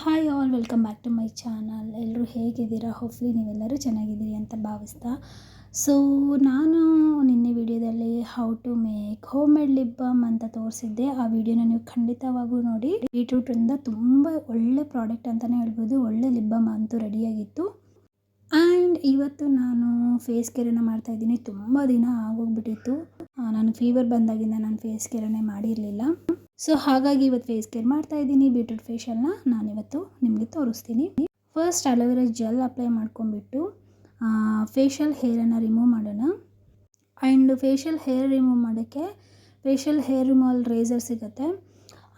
Hi all, welcome back to my channel. ಎಲ್ಲರೂ ಹೇಗಿದ್ದೀರಾ? ಹೋಪ್ಲಿ ನೀವೆಲ್ಲರೂ ಚೆನ್ನಾಗಿದ್ದೀರಿ ಅಂತ ಭಾವಿಸ್ತಾ. ಸೊ ನಾನು ನಿನ್ನೆ ವಿಡಿಯೋದಲ್ಲಿ how to make home made lip balm ಅಂತ ತೋರಿಸಿದ್ದೆ. ಆ ವಿಡಿಯೋನ ನೀವು ಖಂಡಿತವಾಗೂ ನೋಡಿ. ಬೀಟ್ರೂಟಿಂದ ತುಂಬ ಒಳ್ಳೆ ಪ್ರಾಡಕ್ಟ್ ಅಂತಲೇ ಹೇಳ್ಬೋದು. ಒಳ್ಳೆ ಲಿಪ್ ಬಾಮ್ ಅಂತೂ ರೆಡಿಯಾಗಿತ್ತು ಆ್ಯಂಡ್ ಇವತ್ತು ನಾನು ಫೇಸ್ ಕೇರನ್ನು ಮಾಡ್ತಾಯಿದ್ದೀನಿ ತುಂಬ ದಿನ ಆಗೋಗ್ಬಿಟ್ಟಿತ್ತು. ನಾನು ಫೀವರ್ ಬಂದಾಗಿಂದ ನಾನು ಫೇಸ್ ಕೇರನ್ನೇ ಮಾಡಿರಲಿಲ್ಲ. ಸೊ ಹಾಗಾಗಿ ಇವತ್ತು ಫೇಸ್ ಕೇರ್ ಮಾಡ್ತಾ ಇದ್ದೀನಿ. ಬೀಟ್ರೂಟ್ ಫೇಶಿಯಲ್ನ ನಾನಿವತ್ತು ನಿಮಗೆ ತೋರಿಸ್ತೀನಿ. First aloe vera gel apply ಮಾಡ್ಕೊಂಡ್ಬಿಟ್ಟು ಫೇಶಿಯಲ್ ಹೇರನ್ನು ರಿಮೂವ್ ಮಾಡೋಣ. ಆ್ಯಂಡ್ ಫೇಶಿಯಲ್ ಹೇರ್ ರಿಮೂವ್ ಮಾಡೋಕ್ಕೆ ಫೇಶಿಯಲ್ ಹೇರ್ ರಿಮೂವಲ್ ರೇಸರ್ ಸಿಗುತ್ತೆ.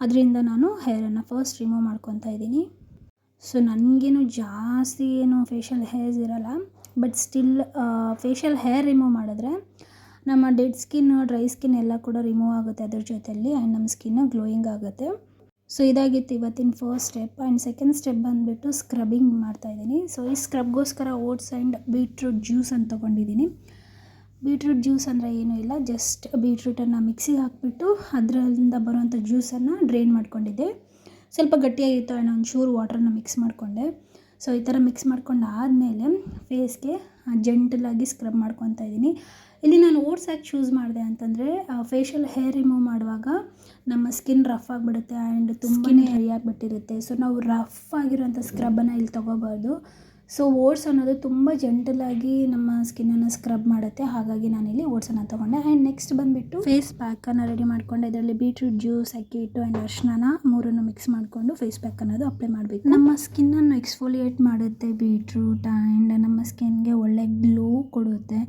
ಅದರಿಂದ ನಾನು ಹೇರನ್ನು ಫಸ್ಟ್ ರಿಮೂವ್ ಮಾಡ್ಕೊತಾ ಇದ್ದೀನಿ. ಸೊ ನನಗೇನು ಜಾಸ್ತಿ ಏನು ಫೇಶಿಯಲ್ ಹೇರ್ಸ್ ಇರೋಲ್ಲ. But still facial hair remove ಮಾಡಿದ್ರೆ ನಮ್ಮ ಡೆಡ್ ಸ್ಕಿನ್, ಡ್ರೈ ಸ್ಕಿನ್ ಎಲ್ಲ ಕೂಡ ರಿಮೂವ್ ಆಗುತ್ತೆ ಅದ್ರ ಜೊತೆಯಲ್ಲಿ ಆ್ಯಂಡ್ ನಮ್ಮ ಸ್ಕಿನ್ನು ಗ್ಲೋಯಿಂಗ್ ಆಗುತ್ತೆ. ಸೊ ಇದಾಗಿತ್ತು ಇವತ್ತಿನ first step and second step ಬಂದುಬಿಟ್ಟು ಸ್ಕ್ರಬ್ಬಿಂಗ್ ಮಾಡ್ತಾಯಿದ್ದೀನಿ ಸೊ ಈ ಸ್ಕ್ರಬ್ಗೋಸ್ಕರ ಓಟ್ಸ್ ಆ್ಯಂಡ್ ಬೀಟ್ರೂಟ್ ಜ್ಯೂಸ್ ಅಂತ ತೊಗೊಂಡಿದ್ದೀನಿ. ಬೀಟ್ರೂಟ್ ಜ್ಯೂಸ್ ಅಂದರೆ ಏನೂ ಇಲ್ಲ ಜಸ್ಟ್ ಬೀಟ್ರೂಟನ್ನು ಮಿಕ್ಸಿಗೆ ಹಾಕಿಬಿಟ್ಟು ಅದರಿಂದ ಬರುವಂಥ ಜ್ಯೂಸನ್ನು ಡ್ರೈನ್ ಮಾಡ್ಕೊಂಡಿದ್ದೆ. ಸ್ವಲ್ಪ ಗಟ್ಟಿಯಾಗಿತ್ತು ಆ್ಯಂಡ್ ಒಂಚೂರು ವಾಟ್ರನ್ನ ಮಿಕ್ಸ್ ಮಾಡಿಕೊಂಡೆ. ಸೊ ಈ ಥರ ಮಿಕ್ಸ್ ಮಾಡ್ಕೊಂಡು ಆದಮೇಲೆ ಫೇಸ್ಗೆ ಜೆಂಟಲಾಗಿ ಸ್ಕ್ರಬ್ ಮಾಡ್ಕೊತಾ ಇದ್ದೀನಿ. ಇಲ್ಲಿ ನಾನು ಓಟ್ಸ್ ಯಾಕೆ ಚೂಸ್ ಮಾಡಿದೆ ಅಂತಂದರೆ ಫೇಶಿಯಲ್ ಹೇರ್ ರಿಮೂವ್ ಮಾಡುವಾಗ ನಮ್ಮ ಸ್ಕಿನ್ ರಫ್ ಆಗಿಬಿಡುತ್ತೆ ಆ್ಯಂಡ್ ತುಂಬಾ ಡ್ರೈ ಆಗಿಬಿಟ್ಟಿರುತ್ತೆ. ಸೊ ನಾವು ರಫ್ ಆಗಿರೋಂಥ ಸ್ಕ್ರಬ್ಬನ್ನು ಇಲ್ಲಿ ತೊಗೋಬಾರ್ದು. ಸೊ ಓಟ್ಸ್ ಅನ್ನೋದು ತುಂಬ ಜೆಂಟಲಾಗಿ ನಮ್ಮ ಸ್ಕಿನ್ನನ್ನು ಸ್ಕ್ರಬ್ ಮಾಡುತ್ತೆ. ಹಾಗಾಗಿ ನಾನಿಲ್ಲಿ ಓಟ್ಸನ್ನು ತೊಗೊಂಡೆ. ಆ್ಯಂಡ್ ನೆಕ್ಸ್ಟ್ ಬಂದುಬಿಟ್ಟು ಫೇಸ್ ಪ್ಯಾಕನ್ನು ರೆಡಿ ಮಾಡಿಕೊಂಡೆ ಇದರಲ್ಲಿ ಬೀಟ್ರೂಟ್ ಜ್ಯೂಸ್ ಅಕ್ಕಿ ಹಿಟ್ಟು ಆ್ಯಂಡ್ ಅರ್ಶನ ಮೂರನ್ನು ಮಿಕ್ಸ್ ಮಾಡಿಕೊಂಡು ಫೇಸ್ ಪ್ಯಾಕ್ ಅನ್ನೋದು ಅಪ್ಲೈ ಮಾಡಬೇಕು. ನಮ್ಮ ಸ್ಕಿನ್ನನ್ನು ಎಕ್ಸ್ಫೋಲಿಯೇಟ್ ಮಾಡುತ್ತೆ ಬೀಟ್ರೂಟ್ ಆ್ಯಂಡ್ ನಮ್ಮ ಸ್ಕಿನ್ಗೆ ಒಳ್ಳೆ ಗ್ಲೋ ಕೊಡುತ್ತೆ.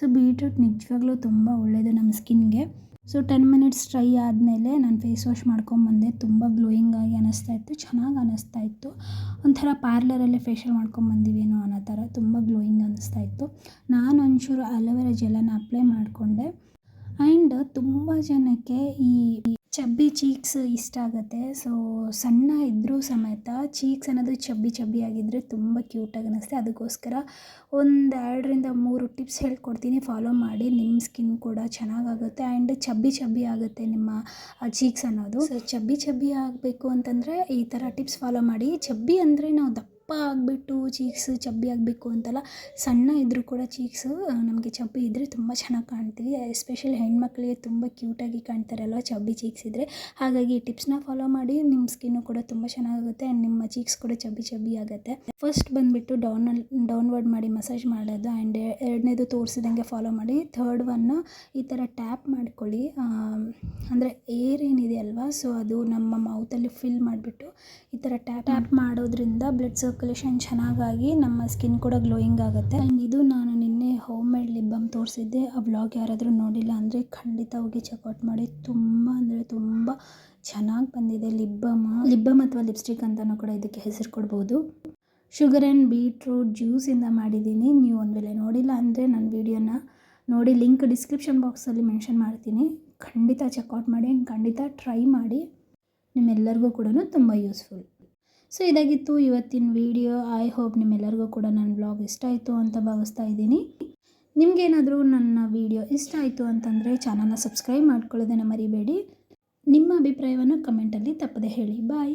ಸೊ ಬೀಟ್ರೂಟ್ ನಿಜವಾಗ್ಲೂ ತುಂಬ ಒಳ್ಳೆಯದು ನಮ್ಮ ಸ್ಕಿನ್ಗೆ ಸೊ ಟೆನ್ ಮಿನಿಟ್ಸ್ ಟ್ರೈ ಆದಮೇಲೆ ನಾನು ಫೇಸ್ ವಾಶ್ ಮಾಡ್ಕೊಂಬಂದೆ. ತುಂಬ ಗ್ಲೋಯಿಂಗಾಗಿ ಅನ್ನಿಸ್ತಾ ಇತ್ತು, ಚೆನ್ನಾಗಿ ಅನ್ನಿಸ್ತಾ ಇತ್ತು. ಒಂಥರ ಪಾರ್ಲರಲ್ಲೇ ಫೇಶಿಯಲ್ ಮಾಡ್ಕೊಂಬಂದಿವೇನೋ ಅನ್ನೋ ಥರ ತುಂಬ ಗ್ಲೋಯಿಂಗ್ ಅನ್ನಿಸ್ತಾ ಇತ್ತು. ನಾನು ಒಂಚೂರು ಅಲೋವೆರಾ ಜೆಲನ್ನು ಅಪ್ಲೈ ಮಾಡಿಕೊಂಡೆ. ಆ್ಯಂಡ್ ತುಂಬ ಜನಕ್ಕೆ ಈ ಚಬ್ಬಿ ಚೀಕ್ಸ್ ಇಷ್ಟ ಆಗುತ್ತೆ. ಸೊ ಸಣ್ಣ ಇದ್ದರೂ ಸಮೇತ ಚೀಕ್ಸ್ ಅನ್ನೋದು ಚಬ್ಬಿ ಚಬ್ಬಿ ಆಗಿದ್ದರೆ ತುಂಬ ಕ್ಯೂಟಾಗಿ ಅನ್ನಿಸುತ್ತೆ ಅದಕ್ಕೋಸ್ಕರ ಒಂದು ಎರಡರಿಂದ ಟಿಪ್ಸ್ ಹೇಳ್ಕೊಡ್ತೀನಿ. ಫಾಲೋ ಮಾಡಿ. ನಿಮ್ಮ ಸ್ಕಿನ್ ಕೂಡ ಚೆನ್ನಾಗಾಗುತ್ತೆ. ಆ್ಯಂಡ್ ಚಬ್ಬಿ ಚಬ್ಬಿ ಆಗುತ್ತೆ ನಿಮ್ಮ ಚೀಕ್ಸ್ ಅನ್ನೋದು. ಸೊ, ಚಬ್ಬಿ ಚಬ್ಬಿ ಆಗಬೇಕು ಅಂತಂದರೆ ಈ ಥರ ಟಿಪ್ಸ್ ಫಾಲೋ ಮಾಡಿ. ಚಬ್ಬಿ ಅಂದರೆ ನಾವು ದಪ್ಪ ದಪ್ಪ ಆಗಿಬಿಟ್ಟು ಚೀಕ್ಸ್ ಚಬ್ಬಿ ಆಗಬೇಕು ಅಂತಲ್ಲ ಸಣ್ಣ ಇದ್ದರೂ ಕೂಡ ಚೀಕ್ಸ್ ನಮಗೆ ಚಬ್ಬಿ ಇದ್ದರೆ ತುಂಬ ಚೆನ್ನಾಗಿ ಕಾಣ್ತೀವಿ. ಎಸ್ಪೆಷಲಿ ಹೆಣ್ಮಕ್ಳಿಗೆ ತುಂಬ ಕ್ಯೂಟಾಗಿ ಕಾಣ್ತಾರಲ್ವ ಚಬ್ಬಿ ಚೀಕ್ಸ್ ಇದ್ದರೆ ಹಾಗಾಗಿ ಈ ಟಿಪ್ಸ್ನ ಫಾಲೋ ಮಾಡಿ ನಿಮ್ಮ ಸ್ಕಿನ್ನು ಕೂಡ ತುಂಬ ಚೆನ್ನಾಗುತ್ತೆ ಆ್ಯಂಡ್ ನಿಮ್ಮ ಚೀಕ್ಸ್ ಕೂಡ ಚಬ್ಬಿ ಚಬ್ಬಿ ಆಗುತ್ತೆ. ಫಸ್ಟ್ ಬಂದುಬಿಟ್ಟು ಡೌನಲ್ಲಿ ಡೌನ್ವರ್ಡ್ ಮಾಡಿ ಮಸಾಜ್ ಮಾಡೋದು ಆ್ಯಂಡ್ ಎರಡನೇದು ತೋರಿಸಿದಂಗೆ ಫಾಲೋ ಮಾಡಿ. ಥರ್ಡ್ ಒನ್ನು ಈ ಥರ ಟ್ಯಾಪ್ ಮಾಡ್ಕೊಳ್ಳಿ. ಅಂದರೆ ಏರ್ ಏನಿದೆ ಅಲ್ವಾ ಸೊ ಅದು ನಮ್ಮ ಮೌತಲ್ಲಿ ಫಿಲ್ ಮಾಡಿಬಿಟ್ಟು ಈ ಥರ ಟ್ಯಾಪ್ ಟ್ಯಾಪ್ ಮಾಡೋದ್ರಿಂದ ಬ್ಲಡ್ ಸರ್ಕ್ಯುಲೇಷನ್ ಚೆನ್ನಾಗಾಗಿ ನಮ್ಮ ಸ್ಕಿನ್ ಕೂಡ ಗ್ಲೋಯಿಂಗ್ ಆಗುತ್ತೆ. ಆ್ಯಂಡ್ ಇದು ನಾನು ನಿನ್ನೆ ಹೋಮ್ ಮೇಡ್ ಲಿಪ್ ಬಾಮ್ ತೋರಿಸಿದ್ದೆ. ಆ ಬ್ಲಾಗ್ ಯಾರಾದರೂ ನೋಡಿಲ್ಲ ಅಂದರೆ ಖಂಡಿತ ಹೋಗಿ ಚೆಕ್ಔಟ್ ಮಾಡಿ. ತುಂಬ ಅಂದರೆ ತುಂಬ ಚೆನ್ನಾಗಿ ಬಂದಿದೆ ಲಿಪ್ ಬಾಮ್ ಲಿಪ್ ಬಾಮ್ ಅಥವಾ ಲಿಪ್ಸ್ಟಿಕ್ ಅಂತಲೂ ಕೂಡ ಇದಕ್ಕೆ ಹೆಸರು ಕೊಡ್ಬೋದು. ಶುಗರ್ ಆ್ಯಂಡ್ ಬೀಟ್ರೂಟ್ ಜ್ಯೂಸಿಂದ ಮಾಡಿದ್ದೀನಿ. ನೀವು ಒಂದು ವೇಳೆ ನೋಡಿಲ್ಲ ಅಂದರೆ ನನ್ನ ವೀಡಿಯೋನ ನೋಡಿ ಲಿಂಕ್ ಡಿಸ್ಕ್ರಿಪ್ಷನ್ ಬಾಕ್ಸಲ್ಲಿ ಮೆನ್ಷನ್ ಮಾಡ್ತೀನಿ. ಖಂಡಿತ ಚೆಕ್ಔಟ್ ಮಾಡಿ. ಖಂಡಿತ ಟ್ರೈ ಮಾಡಿ. ನಿಮ್ಮೆಲ್ಲರಿಗೂ ಕೂಡ ತುಂಬ ಯೂಸ್ಫುಲ್ ಸೊ, ಇದಾಗಿತ್ತು ಇವತ್ತಿನ ವಿಡಿಯೋ. ಐ ಹೋಪ್ ನಿಮ್ಮೆಲ್ಲರಿಗೂ ಕೂಡ ನನ್ನ ಬ್ಲಾಗ್ ಇಷ್ಟ ಆಯಿತು ಅಂತ ಭಾವಿಸ್ತಾ ಇದ್ದೀನಿ. ನಿಮಗೇನಾದರೂ ನನ್ನ ವಿಡಿಯೋ ಇಷ್ಟ ಆಯಿತು ಅಂತಂದರೆ ಚಾನಲ್ನ ಸಬ್ಸ್ಕ್ರೈಬ್ ಮಾಡ್ಕೊಳ್ಳೋದನ್ನು ಮರಿಬೇಡಿ. ನಿಮ್ಮ ಅಭಿಪ್ರಾಯವನ್ನು ಕಮೆಂಟಲ್ಲಿ ತಪ್ಪದೆ ಹೇಳಿ. ಬಾಯ್